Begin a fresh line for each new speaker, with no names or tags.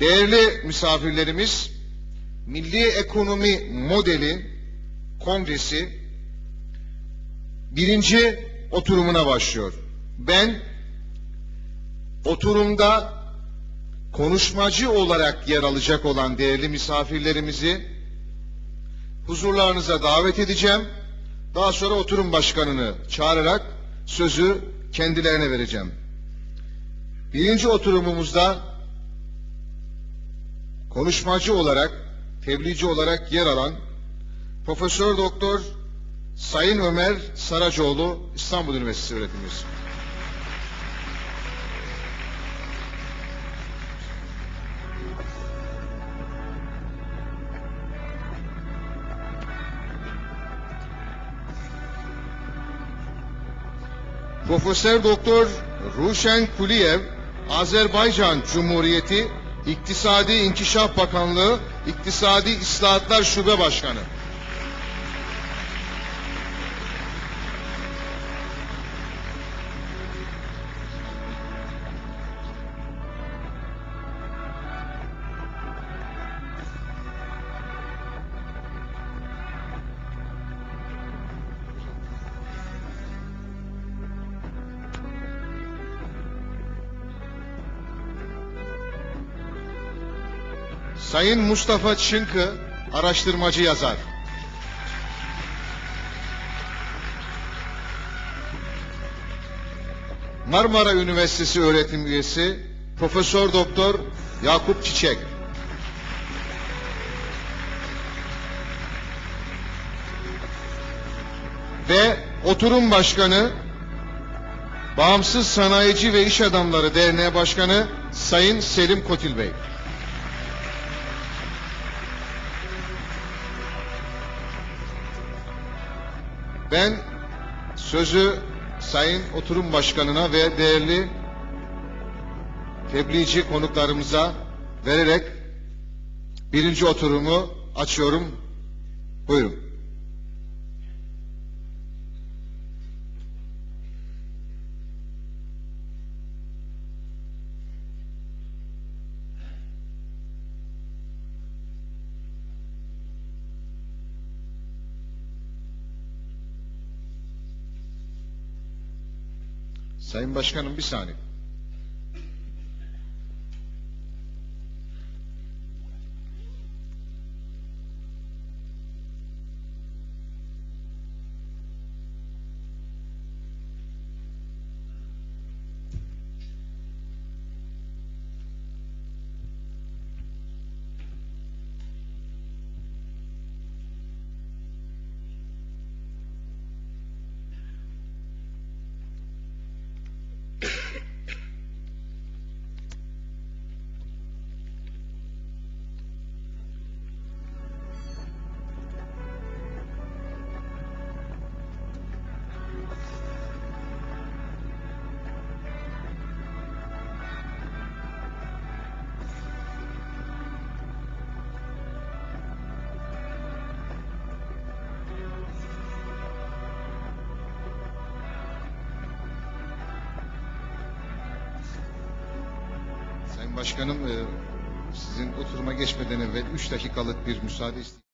Değerli misafirlerimiz, Milli Ekonomi Modeli Kongresi birinci oturumuna başlıyor. Ben oturumda konuşmacı olarak yer alacak olan değerli misafirlerimizi huzurlarınıza davet edeceğim. Daha sonra oturum başkanını çağırarak sözü kendilerine vereceğim. Birinci oturumumuzda konuşmacı olarak, tebliğci olarak yer alan Profesör Doktor Sayın Ömer Saracoğlu İstanbul Üniversitesi öğretim üyesi. Profesör Doktor Ruşen Kuliyev, Azerbaycan Cumhuriyeti İktisadi İnkişaf Bakanlığı İktisadi İslahatlar Şube Başkanı. Sayın Mustafa Çınkı, araştırmacı yazar. Marmara Üniversitesi öğretim üyesi Profesör Doktor Yakup Çiçek. Ve oturum başkanı Bağımsız Sanayici ve İş Adamları Derneği Başkanı Sayın Selim Kotil Bey. Ben sözü Sayın Oturum Başkanı'na ve değerli tebliğci konuklarımıza vererek birinci oturumu açıyorum. Buyurun. Sayın Başkanım bir saniye. Başkanım, e, sizin oturuma geçmeden evvel 3 dakikalık bir müsaade isteyeyim.